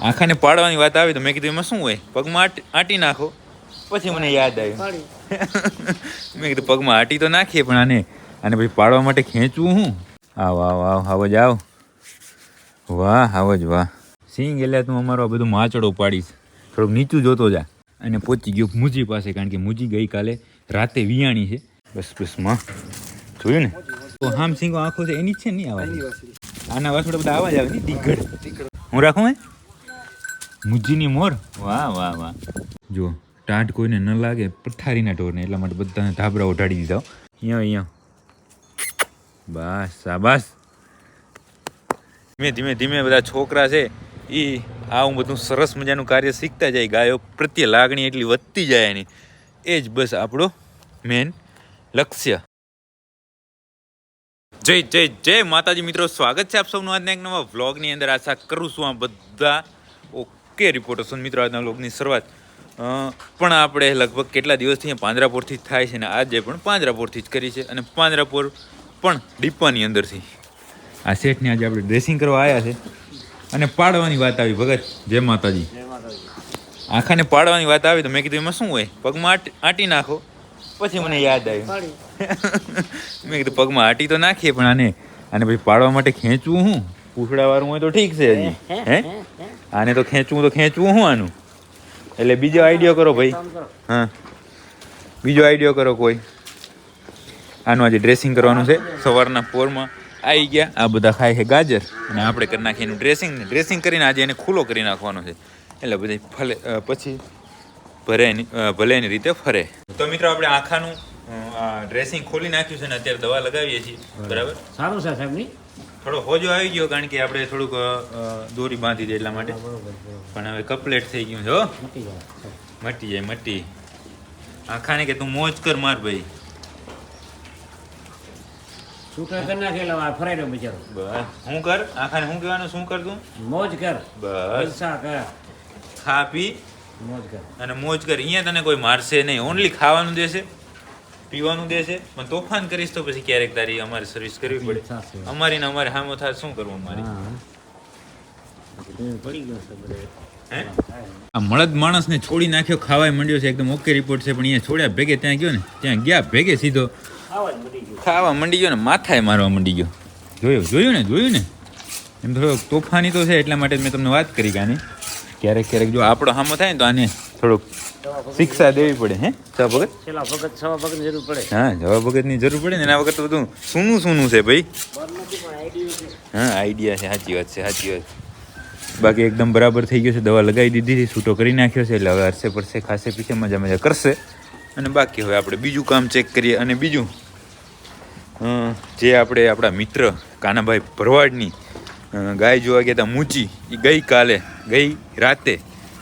આખાને પાડવાની વાત આવી તો મેં કીધું એમાં શું હોય? પગમાં આટી નાખો. પછી મને યાદ આવ્યું. મેં કીધું પગમાં આટી તો નાખીએ પણ આને આને પછી પાડવા માટે ખેંચવું હું? આવ આવ આવ આવ જ આવ. વાહ આવ જ વાહ. સિંગ એટલે તું અમારો આ બધું માચડો પાડીશ. થોડુંક નીચું જોતો જા. અને પહોંચી ગયો મુજી પાસે કારણ કે મુજી ગઈકાલે રાતે વિયાણી છે. બસ બસમાં. જોયું ને? તો હામ સિંગો આંખો છે એની છે નહીં આવા? આના વાસોડા બધા આવાજ આવે ને દીગડ હું રાખું હે? મુજીની મોર? વાહ વાહ વાહ. જો ટાટ કોઈને ન લાગે પથારીના ઢોરને. એટલા માટે બધાને ધાબરા ઉઠાડી દીધા અહીંયા અહીંયા. બસ શાબાશ ધીમે ધીમે ધીમે બધા છોકરા છે એ આવું બધું સરસ મજાનું કાર્ય શીખતા જાય ગાયો પ્રત્યે લાગણી એટલી વધતી જાય એની. એ જ બસ આપણો મેન લક્ષ્ય. જય જય જય માતાજી મિત્રો સ્વાગત છે આપ સૌનું આજના એક નવા વ્લોગની અંદર. આશા કરું છું આ બધા ઓકે રિપોર્ટર છો મિત્રો આજના લોકની શરૂઆત. પણ આપણે લગભગ કેટલા દિવસથી પાંજરાપોરથી જ થાય છે ને આજે પણ પાંજરાપોરથી જ કરી છે અને પાંજરાપોર પણ ડીપાની અંદરથી. આ શેઠને આજે આપણે ડ્રેસિંગ કરવા આવ્યા છે. અને પાડવાની વાત આવી ભગત. જય માતાજી. આખાને પાડવાની વાત આવી તો મેં કીધું એમાં શું હોય? પગમાં આંટ- આંટી નાખો. પછી મને યાદ આવ્યું. મેં કીધું પગમાં આંટી તો નાખીએ પણ આને આને પછી પાડવા માટે ખેંચવું હું. પૂછડાવાળું હોય તો ઠીક છે હજી. હે. આને તો ખેંચવું તો ખેંચવું હું આનું? એટલે બીજો આઈડિયો કરો ભાઈ. હા. બીજો આઈડિયો કરો કોઈ. આનું આજે ડ્રેસિંગ કરવાનું છે. સવારના પોરમાં આવી ગયા. આ બધા ખાય છે ગાજર. અને આપણે કરી નાખીએ એનું ડ્રેસિંગ ડ્રેસિંગ કરીને આજે એને ખુલ્લો કરી નાખવાનો છે. એટલે બધી ફલે પછી ભરે ભલે એની રીતે ફરે. તો મિત્રો, આપણે આખાનું ડ્રેસિંગ ખોલી નાખ્યું છે ને અત્યારે દવા લગાવીએ છીએ. બરાબર? સારું છે સાહેબ થોડો હોજો આવી ગયો કારણ કે આપણે થોડુંક દોરી બાંધી દે એટલા માટે. પણ હવે કપલેટ થઈ ગયું છે હો. મટી જાય મટી મટી. આખાને કે તું મોજ કર માર ભાઈ. છૂટા કરી ફરાઈ બિચારો. બસ. હું કર? આખાને શું કહેવાનું? શું કર તું? મોજ કર. બસ. કર. ખા પી. મોજ કર. અને મોજ કર. અહીંયા તને કોઈ મારશે નહીં. ઓનલી ખાવાનું દેશે. પીવાનું દેશે પણ તોફાન કરીશ તો પછી ક્યારેક તારી અમારે સર્વિસ કરવી પડે. અમારી ને અમારે હામો થાય શું કરવું અમારે? છે મળદ માણસને છોડી નાખ્યો ખાવાય મંડ્યો છે એકદમ ઓકે રિપોર્ટ છે પણ અહીંયા છોડ્યા ભેગે ત્યાં ગયો ને ત્યાં ગયા ભેગે સીધો. ખાવા મંડી ગયો ને માથાએ મારવા મંડી ગયો. જોયું જોયું ને જોયું ને? એમ થોડો તોફાની તો છે એટલા માટે મેં તમને વાત કરી કે આની ક્યારેક ક્યારેક જો આપણો હામો થાય ને તો આને થોડુંક શિક્ષા દેવી પડે હે? સવા ભગત છેલ્લા ભગત છવા ભગત જરૂર પડે. હા જવા ભગતની જરૂર પડે ને એના વખત બધું સૂનું સૂનું છે ભાઈ. છે હા આઈડિયા છે સાચી વાત છે સાચી વાત. બાકી એકદમ બરાબર થઈ ગયો છે દવા લગાવી દીધી છે છૂટો કરી નાખ્યો છે એટલે હવે હરશે પડશે ખાસે પીછે મજા મજા કરશે. અને બાકી હવે આપણે બીજું કામ ચેક કરીએ અને બીજું જે આપણે આપણા મિત્ર કાનાભાઈ ભરવાડની ગાય જોવા ગયા હતા મૂચી એ ગઈકાલે ગઈ રાતે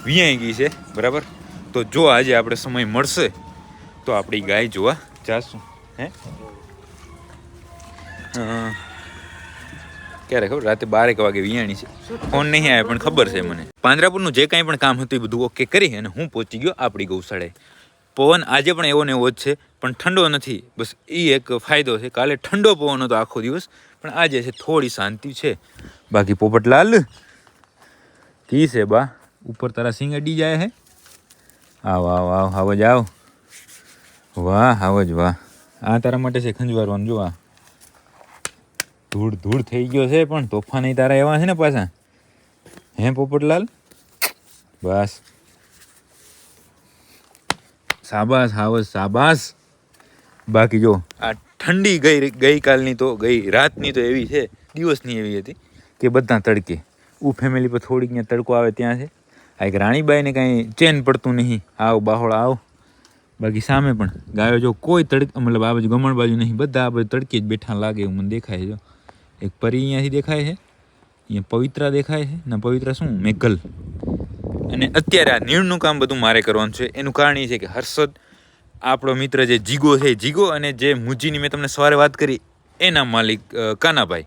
વિયાઈ ગઈ છે, બરાબર? તો જો આજે આપણે સમય મળશે, તો આપણી ગાય જોવા જાશું, હે? ક્યારે ખબર? રાતે બારેક વાગે વિયાણી છે. ફોન નહીં આવે પણ ખબર છે મને. પાંજરાપુરનું જે કાંઈ પણ કામ હતું એ બધું ઓકે કરી અને હું પહોંચી ગયો આપણી ગૌશાળાએ પવન આજે પણ એવો ને એવો જ છે, પણ ઠંડો નથી. બસ એ એક ફાયદો છે. કાલે ઠંડો પવન હતો આખો દિવસ, પણ આજે છે થોડી શાંતિ છે. બાકી પોપટલાલ, કી છે બા? ઉપર તારા સિંગ અડી જાય હે? આવ આવ આવ આવ જ આવ. વાહ આવ જ વાહ. આ તારા માટે છે ખંજવારવાનું, જો આ. ધૂળ ધૂળ થઈ ગયો છે પણ તોફાન તારા એવા છે ને પાછા. હે, પોપટલાલ? બસ. સાબાસ હાવસ સાબાસ બાકી જો, આ ઠંડી ગઈ ગઈકાલની તો, ગઈ રાતની તો એવી છે, દિવસની એવી હતી, કે બધા તડકે. ઉ ફેમિલી પર થોડીક ત્યાં તડકો આવે ત્યાં છે. આ એક રાણીબાઈને કાંઈ ચેન પડતું નહીં. આવ બાહોળ આવ. બાકી સામે પણ ગાયો જો કોઈ તડક, મતલબ આ બાજુ ગમણ બાજુ નહીં, બધા આ બાજુ તડકી જ બેઠા લાગે એવું મને દેખાય જો એક પરી અહીંયાથી દેખાય છે, અહીંયા પવિત્રા દેખાય છે, ને પવિત્રા શું? મેઘલ. અને અત્યારે આ નીણનું કામ બધું મારે કરવાનું છે. એનું કારણ એ છે કે હર્ષદ, આપણો મિત્ર જે જીગો છે જીગો અને જે મુજીની મેં તમને સવારે વાત કરી, એના માલિક કાનાભાઈ.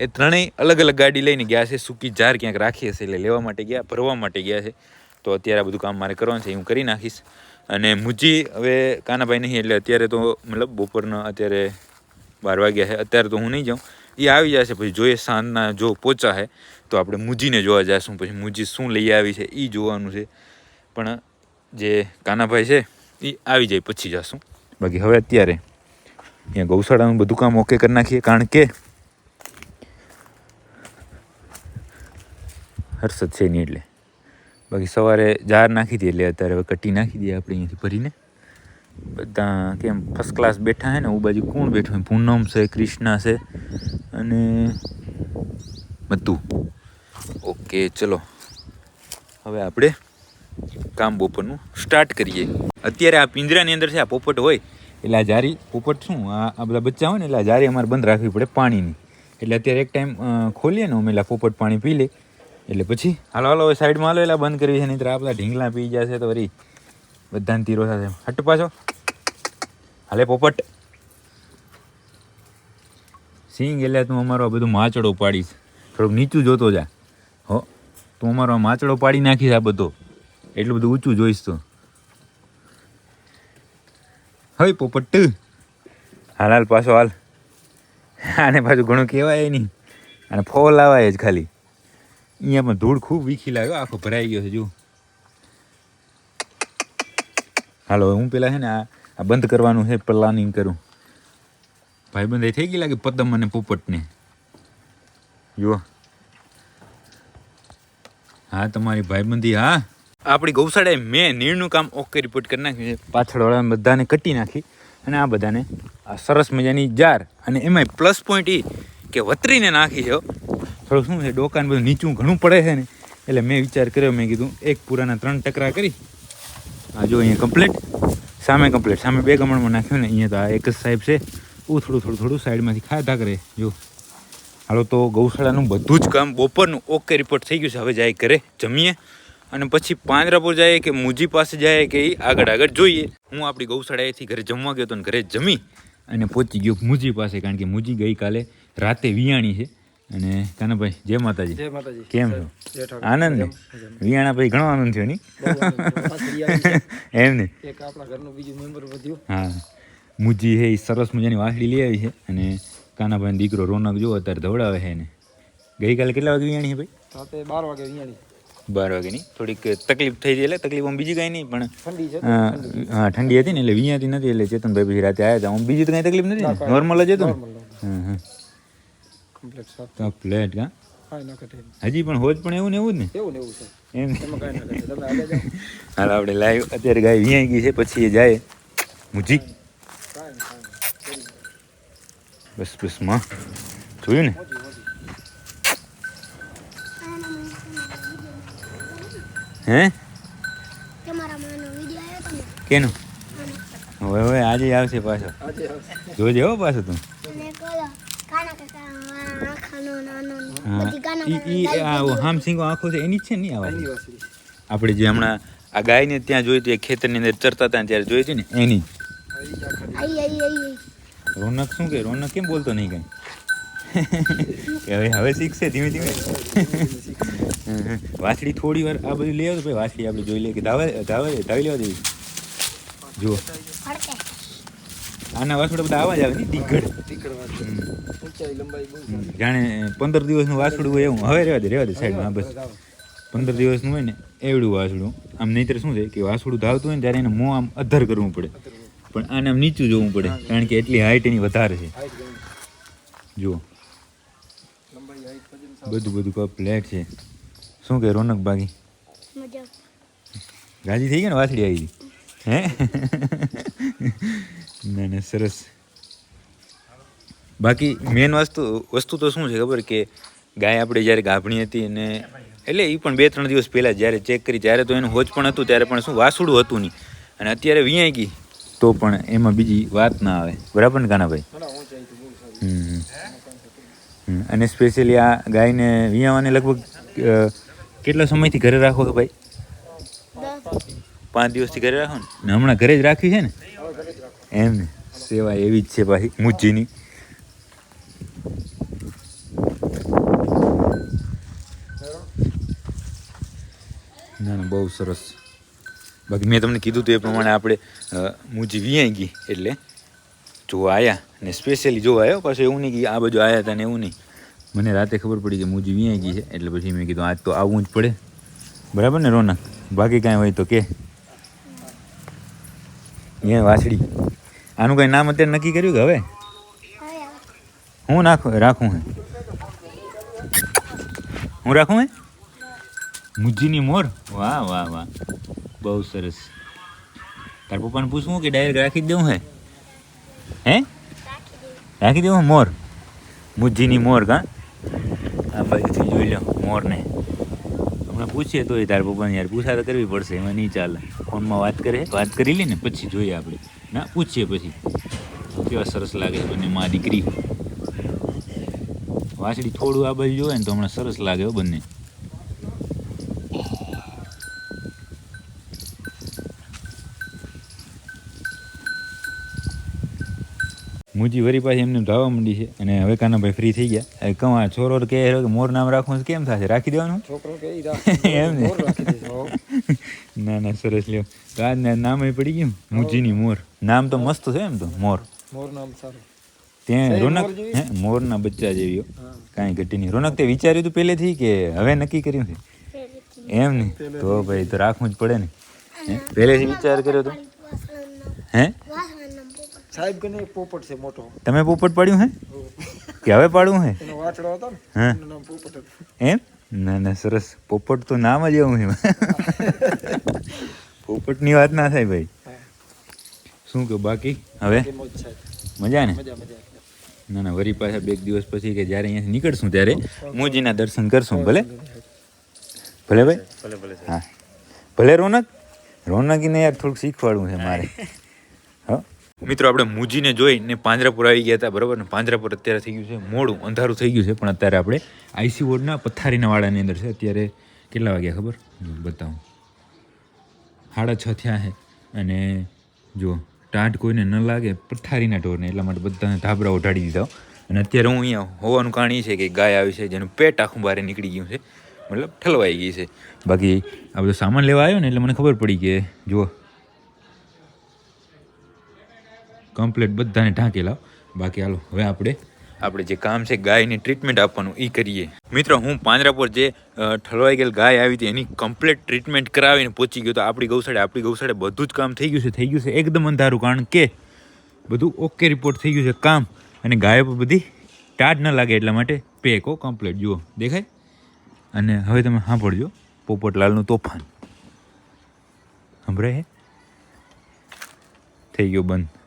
એ ત્રણેય અલગ અલગ ગાડી લઈને ગયા છે. સૂકી જાર ક્યાંક રાખી હશે એટલે લેવા માટે ગયા, ભરવા માટે ગયા છે. તો અત્યારે આ બધું કામ મારે કરવાનું છે હું કરી નાખીશ. અને મુજી હવે કાનાભાઈ નહીં, એટલે અત્યારે તો મતલબ બપોરના અત્યારે બાર વાગ્યા છે. અત્યારે તો હું નહીં જાઉં. એ આવી જશે, પછી જોઈએ સાંજના જો પહોંચા છે તો આપણે મુજીને જોવા જઈશું પછી મુજી શું લઈ આવી છે એ જોવાનું છે. પણ જે કાનાભાઈ છે એ આવી જાય, પછી જશું. બાકી હવે અત્યારે, અહીંયા ગૌશાળાનું બધું કામ ઓકે કરી નાખીએ. કારણ કે હર્ષદ છે નહીં એટલે. બાકી સવારે જાર નાખી દઈએ એટલે અત્યારે હવે કટી નાખી દઈએ આપણે અહીંયાથી ભરીને. બધા કેમ ફર્સ્ટ ક્લાસ બેઠા હે ને હું બાજુ કોણ બેઠું હે? પૂનમ છે ક્રિષ્ના છે અને બધું ઓકે, ચલો. હવે આપણે કામ બપોરનું સ્ટાર્ટ કરીએ. અત્યારે આ પિંજરાની અંદર છે, આ પોપટ હોય. એટલે આ જારી પોપટ શું? આ બધા બચ્ચા હોય ને, એટલે આ જારી અમારે બંધ રાખવી પડે પાણીની. એટલે અત્યારે એક ટાઈમ ખોલીએ ને, અમે પોપટ પાણી પી લે એટલે પછી? હાલો હાલો સાઈડમાં હાલો એટલે બંધ કરવી છે નહીં તો આપણા ઢીંગલા પી જશે તો વરી બધાને તીરો સાથે. હટ પાછો. હાલે પોપટ. સિંગ એટલે તું અમારો આ બધું માચડો પાડીશ. થોડુંક નીચું જોતો જા. હો, તું અમારો માચડો પાડી નાખીશ આ બધો. એટલું બધું ઊંચું જોઈશ તું. હવે પોપટ. હાલ હાલ, પાછો હાલ. આને પાછું ઘણું કહેવાય નહીં. અને ફોલ આવાય જ ખાલી. અહીંયા પણ ધૂળ ખૂબ વીખી લાગ્યો આખો ભરાઈ ગયો છે જો હાલો હું પેલા છે ને આ બંધ કરવાનું છે પ્લાનિંગ કરું. ભાઈબંધ થઈ ગઈ લાગે પદમ અને પોપટને? જુઓ. હા, તમારી ભાઈબંધી, હા. આપણી ગૌશાળાએ મેં નીરનું કામ ઓકે રિપોર્ટ કરી નાખ્યું છે. પાછળવાળા બધાને કટી નાખી અને આ બધાને આ સરસ મજાની જાર અને એમાંય પ્લસ પોઈન્ટ એ કે વતરીને નાખી છે હો. થોડુંક શું છે, ડોકાને બધું નીચું ઘણું પડે છે ને, એટલે મેં વિચાર કર્યો, મેં કીધું એક પૂરાના ત્રણ ટકરા કરી. આ જો અહીંયા કમ્પ્લીટ સામે કમ્પ્લીટ સામે બે ગમણમાં નાખ્યું ને, અહીંયા તો આ એક જ સાહેબ છે હું થોડું થોડું થોડું સાઈડમાંથી ખાતા કરે, જો. હાલો તો ગૌશાળાનું બધું જ કામ બપોરનું ઓકે રિપોર્ટ થઈ ગયું છે, હવે જાય ઘરે, જમીએ. અને પછી પાંજરાપુર જાય કે મુજી પાસે જાય કે એ આગળ આગળ જોઈએ. હું આપણી ગૌશાળાએથી ઘરે જમવા ગયો હતો ને ઘરે જમી અને પહોંચી ગયો મુજી પાસે, કારણ કે મુજી ગઈકાલે રાતે વિયાણી છે. અને કાનાભાઈ જય માતાજી. જય માતાજી. કેમ છો? આનંદ ને વિયાણા ભાઈ ઘણો આનંદ થયો છે. એમ ને? એક આપણા ઘરનું બીજું મેમ્બર વધ્યું. હા. મુજી હે સરસ મજાની વાસળી લઈ આવી છે. અને કાનાભાઈ દીકરો રોનક જો અત્યારે ધવડાવે છે એને. ગઈકાલે કેટલા વાગે વિયાણી છે ભાઈ? રાતે બાર વાગે વિયાણી. બાર વાગેની થોડીક તકલીફ થઈ ગઈ એટલે તકલીફ આમ બીજી કાંઈ નહીં પણ ઠંડી છે હા ઠંડી. હતી ને એટલે વિયાતી નથી એટલે ચેતનભાઈ પછી રાતે આવ્યા હતા. આમ બીજી તો કાંઈ તકલીફ નથી નોર્મલ જ હતું હા હા કમ્પ્લીટ સાફ તો પ્લેટ કા હજી પણ હોજ પણ એવું ને એવું જ ને? એવું ને એવું છે. એમ. હાલ આપણે લાઈવ અત્યારે ગાય વિયાઈ ગઈ છે પછી એ જાય. મુજી બસ બસમાં. જોયું ને? હે? કેનું? હવે હવે આજે આવશે પાછો. આજે આવશે. જોજે હો પાછો તું અને કોલો કાના કાકા વાળા આખાનો નાનો હા બધી કાના ઈ ઈ આ ઓ હામ સિંગો આંખો છે એની જ છે નહીં ઈ આ એની વાળી? વાસળી. આપણે જે હમણાં આ ગાયને ત્યાં જોઈ હતી એ ખેતરની અંદર ચરતા હતા ત્યારે જોઈ હતી ને એની? રોનક શું કે? રોનક કેમ બોલતો નહીં કઈ? હવે હવે શીખશે ધીમે ધીમે. વાછડી થોડી વાર આ બધું લઈ આવતો ભાઈ વાછડી આપણે જોઈ લઈએ કે ધાવે ધાવે ધાવી લેવા દેવી. જુઓ. આના વાસુડા બધા આવા જ આવે ને દીગડ ટીકડ વાસળી. ઊંચાઈ લંબાઈ બહુ સારી. જાણે પંદર દિવસનું વાસુડું હોય એવું. હવે રહેવા દે રહેવા દે સાઈડમાં બસ. પંદર દિવસનું હોય ને એવડું વાસુડું આમ નહીંતર શું છે કે વાસડું ધાવતું હોય ને ત્યારે એને મોં આમ અધર કરવું પડે. પણ આને આમ નીચું જોવું પડે કારણ કે એટલી હાઈટ એની વધારે છે. જુઓ. બધું બધું કમ્પ્લેટ છે. શું કે રોનક બાકી મજા. રાજી થઈ ગઈ ને વાસળી આવી? ગઈ હે? ના ને સરસ. બાકી મેન વસ્તુ વસ્તુ તો શું છે ખબર કે ગાય આપણે જ્યારે ગાભણી હતી અને એટલે એ પણ બે ત્રણ દિવસ પહેલાં જ્યારે ચેક કરી ત્યારે તો એનું હોજ પણ હતું ત્યારે પણ શું વાસુડું હતું નહીં. અને અત્યારે વિયાઈ ગઈ તો પણ એમાં બીજી વાત ના આવે. બરાબર ને કાનાભાઈ. અને સ્પેશિયલી આ ગાયને વિયાવાને લગભગ કેટલા સમયથી ઘરે રાખો છો ભાઈ? પાંચ દિવસથી ઘરે રાખો ને હમણાં ઘરે જ રાખી છે ને. એમ સેવા એવી જ છે ભાઈ, મુજીની. ના ના, બહુ સરસ. બાકી મેં તમને કીધું હતું એ પ્રમાણે આપણે મુજી વિયાઈ ગઈ એટલે જોવા આવ્યા ને સ્પેશિયલી જોવા આવ્યો પાછું એવું નહીં કે આ બાજુ આવ્યા હતા ને એવું નહીં. મને રાતે ખબર પડી કે મુજી વિયાઈ ગઈ છે, એટલે પછી મેં કીધું આજ તો આવવું જ પડે. બરાબર ને રોનક? બાકી કાંઈ હોય તો કે. એ વાછડી. આનું કંઈ નામ અત્યારે નક્કી કર્યું કે હવે? હું નાખું, રાખું હે. હું રાખું હે? મુજીની મોર? વાહ વાહ વાહ. બહુ સરસ. તાર પપ્પાને પૂછવું કે ડાયરેક્ટ રાખી દઉં હે? હે? રાખી દઉં મોર? મુજીની મોર કા? આ બાજુથી જોઈ લો મોરને. હમણાં પૂછીએ તોય તાર પપ્પાને યાર પૂછા તો કરવી પડશે, એમાં નહીં ચાલે. ફોનમાં વાત કરે, વાત કરી લે ને, પછી જોઈએ આપણે. ના, પૂછીએ પછી. કેવા સરસ લાગે બંને મા દીકરી. વાછડી થોડું આ બાજુ જોવે ને તો હમણાં સરસ લાગે બંને. મુજી વરી પાછી એમને ધાવા માંડી છે. અને હવે કાનાભાઈ ફ્રી થઈ ગયા. આ છોરો કે મોર નામ રાખવું કેમ થશે? રાખી દેવાનું? છોકરો કે એમ ને? ના ના સરસ લ્યો. તો આજ ના- નામ એ પડી ગયું મુજીની મોર. નામ તો મસ્ત છે એમ તો મોર. મોર નામ સારું. ત્યાં રોનક? હે મોરના બચ્ચા જેવી. કાંઈ ઘટી નહીં. રોનક તે વિચાર્યું હતું પહેલેથી કે હવે નક્કી કર્યું છે? એમ ને? તો ભાઈ તો રાખવું જ પડે ને? પહેલેથી વિચાર કર્યો તો? હે. સાહેબ કને એક પોપટ છે મોટો. તમે પોપટ પાડ્યું હે? કે હવે પાડવું હે? એનો વાછડો હતો ને હા. એનું નામ પોપટ હતું. એમ? ના ના સરસ. પોપટ તો નામ જ એવું છે પોપટની વાત ના થાય ભાઈ. હા. શું કે બાકી? હવે? એ મોજ સાહેબ મજા ને? મજા મજા. ના ના વરી પાછા બે એક દિવસ પછી કે જ્યારે અહીંયાથી નીકળશું ત્યારે મોજીના દર્શન કરશું ભલે? ભલે ભાઈ? ભલે ભલે હા. ભલે રોનક? રોનકીને યાર થોડુંક શીખવાડવું છે મારે. હા? મિત્રો, આપણે મુજીને જોઈને પાંજરાપુર આવી ગયા હતા, બરાબર? ને પાંજરાપુર અત્યારે થઈ ગયું છે, મોડું, અંધારું થઈ ગયું છે, પણ અત્યારે આપણે આઈસી વોર્ડના પથારીના વાડાની અંદર છે. અત્યારે કેટલા વાગ્યા, ખબર? જો બતાવું. સાડા છ થયા છે. અને જો ટાંટ કોઈને ન લાગે પથારીના ઢોરને, એટલા માટે બધાને ધાબરા ઉઠાડી દીધા અને અત્યારે હું અહીંયા હોવાનું કારણ એ છે કે ગાય આવી છે, જેનું પેટ આખું બહાર નીકળી ગયું છે. મતલબ ઠલવાઈ ગઈ છે. બાકી આ બધો સામાન લેવા આવ્યો ને, એટલે મને ખબર પડી કે, જુઓ કમ્પ્લેટ બધાને ઢાંકેલા બાકી હાલો હવે આપણે આપણે જે કામ છે ગાયની ટ્રીટમેન્ટ આપવાનું એ કરીએ. મિત્રો હું પાંજરાપુર જે અ, ઠલવાઈ ગયેલ ગાય આવી હતી એની કમ્પ્લીટ ટ્રીટમેન્ટ કરાવીને પહોંચી ગયો તો આપણી ગૌશાળે આપણી ગૌશાળે બધું જ કામ થઈ ગયું છે થઈ ગયું છે એકદમ અંધારું કારણ કે બધું ઓકે રિપોર્ટ થઈ ગયું છે કામ. અને ગાયો પર બધી ટાઢ ન લાગે એટલા માટે પેકો કમ્પ્લીટ જુઓ દેખાય? અને હવે તમે સાંભળજો પોપટલાલનું તોફાન. સંભળાય થઈ ગયો બંધ.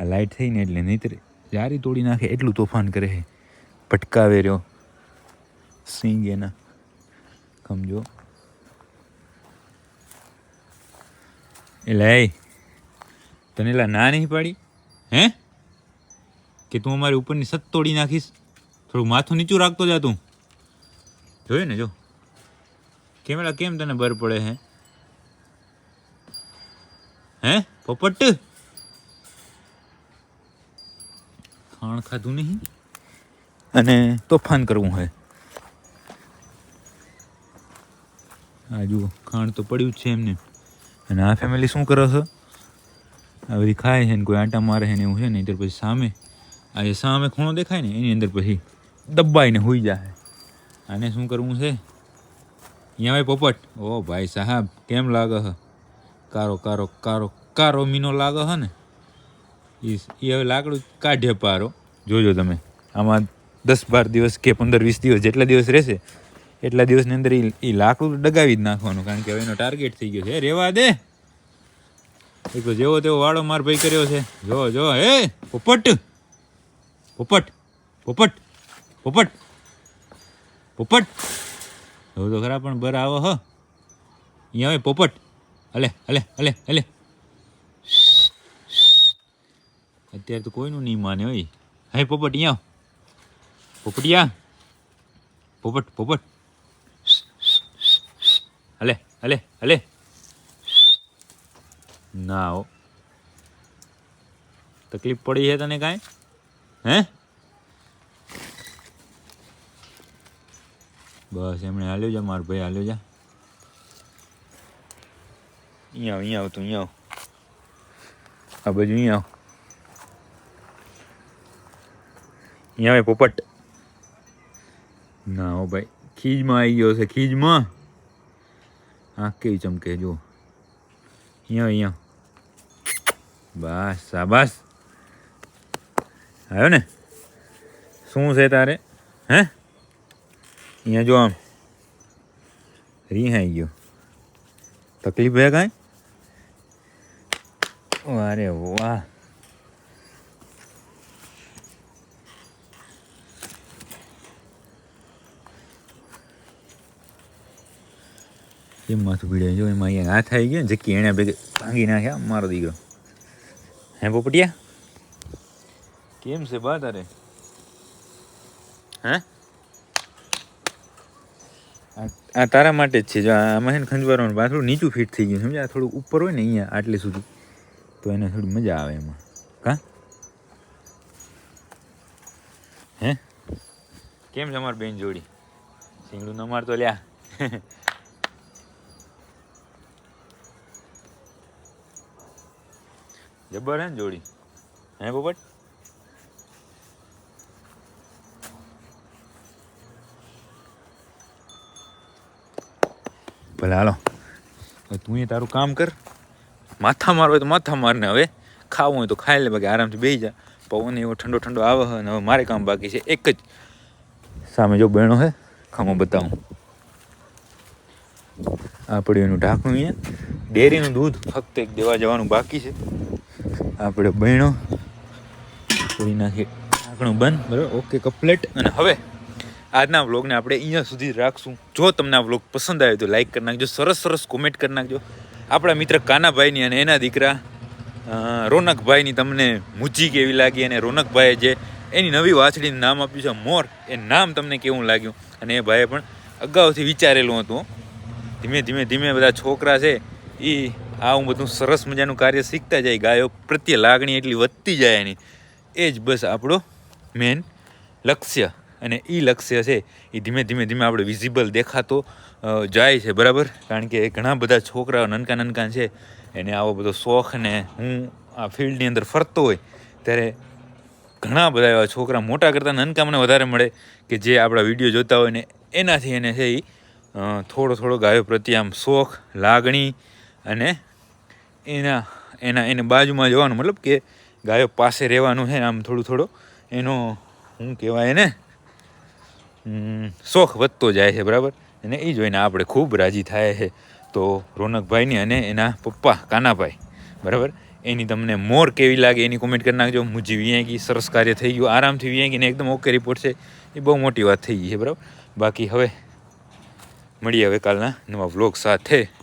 આ લાઇટ થઈને એટલે નહીતર જારી તોડી નાખે એટલું તોફાન કરે છે. પટકાવે રહ્યો. સિંગ એના. સમજો એટલે તને એલા ના નહીં પાડી? હે? કે તું અમારી ઉપરની સત તોડી નાખીશ? થોડું માથું નીચું રાખતો જા તું. જોયું ને, જો. કેમ કેમ તને બર પડે હે? હે? પોપટ? ખાણ ખાધું નહીં? અને તોફાન કરવું હોય. આ જુઓ ખાણ તો પડ્યું જ છે એમને. અને આ ફેમિલી શું કરો છો? આ બધી ખાય છે ને કોઈ આંટા મારે છે ને એવું છે ને ત્યાર પછી સામે, આ જે સામે ખૂણો દેખાય ને, એની અંદર પછી દબાઈને હોઈ જાય આને શું કરવું છે? અહીંયા ભાઈ પોપટ. ઓ ભાઈ સાહેબ, કેમ લાગે હ કારો કારો કારો કારો મીનો લાગે હ ને? એ હવે લાકડું કાઢે પારો. જોજો તમે. આમાં દસ બાર દિવસ કે પંદર વીસ દિવસ જેટલા દિવસ રહેશે, એટલા દિવસની અંદર એ એ લાકડું ડગાવી જ નાખવાનું, કારણ કે હવે એનો ટાર્ગેટ થઈ ગયો છે. રેવા દે. એક તો જેવો તેવો વાળો માર ભાઈ કર્યો છે. જો જો, હે, પોપટ. પોપટ પોપટ પોપટ પોપટ. હવે તો ખરા પણ બર આવો, હ. અહીંયા હવે પોપટ. હલે હલે હલે હલે. અત્યારે તો કોઈનું નહીં માને હોય હે, પોપટ અહીંયા આવ. પોપટિયા પોપટ પોપટ. હલે હલે હલે. ના હો. તકલીફ પડી છે તને કાંઈ? હે? બસ, એમણે હાલ્યો જા, મારો ભાઈ હાલ્યો જા. અહીંયા આવ અહીંયા આવ તું, અહીંયા આવ. આ બાજુ અહીંયા આવ. અહીંયા આવે પોપટ ના હો ભાઈ ખીજમાં આવી ગયો છે ખીજમાં આંખ કેવી ચમકે જો અહીંયા અહીંયા બસ શાબાશ આવ્યો ને શું છે તારે હે અહીંયા જો આમ રીહાઈ ગયો તકલીફ હે કાંઈ અરે વાહ કેમ માથું પીડે જો એમાં અહીંયા હાથ આવી ગયો ને જકી એણે ભેગે ભાંગી નાખ્યા મારો દીકરો. હે પોપટિયા? કેમ છે બા તારે? હે? આ- આ તારા માટે જ છે. જો આ- આમાં છે ને ખંજવારવાનું બા નીચું ફિટ થઈ ગયું સમજ્યા? થોડું ઉપર હોય ને અહીંયા આટલે સુધી. તો એને થોડી મજા આવે એમાં. કા? હે? કેમ છે અમારી બેન જોડી? સિંગડું ન મારતો લ્યા. જબર હે ને જોડી? હે પોપટ? ભલે હાલો. તું એ તારું કામ કર. માથા મારવો હોય તો માથા મારને હવે. ખાવું હોય તો ખાઈ લે, બાકી આરામથી બેસી જા. પવન એવો ઠંડો ઠંડો આવે અને હવે મારે કામ બાકી છે એક જ. સામે જો બહેણો છે ખામો બતાવું. આ એનું ઢાંકણું અહીંયા. ડેરીનું દૂધ ફક્ત એક દેવા જવાનું બાકી છે. આપણે બહેણો છોડી નાખી ઢાંકણું બંધ, બરાબર? ઓકે કમ્પ્લેટ અને હવે આજના વ્લોગને આપણે અહીંયા સુધી રાખશું. જો તમને આ વ્લોગ પસંદ આવ્યો તો લાઈક કરી નાખજો, સરસ સરસ કોમેન્ટ કરી નાખજો. આપણા મિત્ર કાનાભાઈની અને એના દીકરા રોનકભાઈની તમને મૂજી કેવી લાગી અને રોનકભાઈએ જે એની નવી વાછડીનું નામ આપ્યું છે, મોર, એ નામ તમને કેવું લાગ્યું? અને એ ભાઈએ પણ અગાઉથી વિચારેલું હતું ધીમે ધીમે ધીમે બધા છોકરા છે એ આવું બધું સરસ મજાનું કાર્ય શીખતા જાય, ગાયો પ્રત્યે લાગણી એટલી વધતી જાય એની. એ જ બસ આપણો મેન લક્ષ્ય. અને એ લક્ષ્ય છે એ ધીમે ધીમે ધીમે આપણે વિઝિબલ દેખાતો જાય છે, બરાબર? કારણ કે ઘણા બધા છોકરાઓ નનકા નનકા છે, એને આવો બધો શોખ ને હું આ ફિલ્ડની અંદર ફરતો હોય, ત્યારે ઘણા બધા એવા છોકરા મોટા કરતાં નનકા મને વધારે મળે કે જે આપણા વીડિયો જોતા હોય ને એનાથી એને છે એ થોડો થોડો ગાયો પ્રત્યે આમ શોખ, લાગણી અને એના એના, એને બાજુમાં જવાનું, મતલબ કે ગાયો પાસે રહેવાનું છે, આમ થોડું, થોડો. એનો, શું કહેવાય એને? શોખ વધતો જાય છે, બરાબર? અને એ જોઈને આપણે ખૂબ રાજી થાય છે. તો રોનકભાઈની અને એના પપ્પા કાનાભાઈ, બરાબર? એની તમને મોર કેવી લાગે એની કોમેન્ટ કરી નાખજો. મુજી વિયાંગી, સરસ કાર્ય થઈ ગયું, આરામથી વિયાંગીને એકદમ ઓકે રિપોર્ટ છે. એ બહુ મોટી વાત થઈ ગઈ છે, બરાબર? બાકી હવે, મળીએ હવે કાલના નવા વ્લોગ સાથે.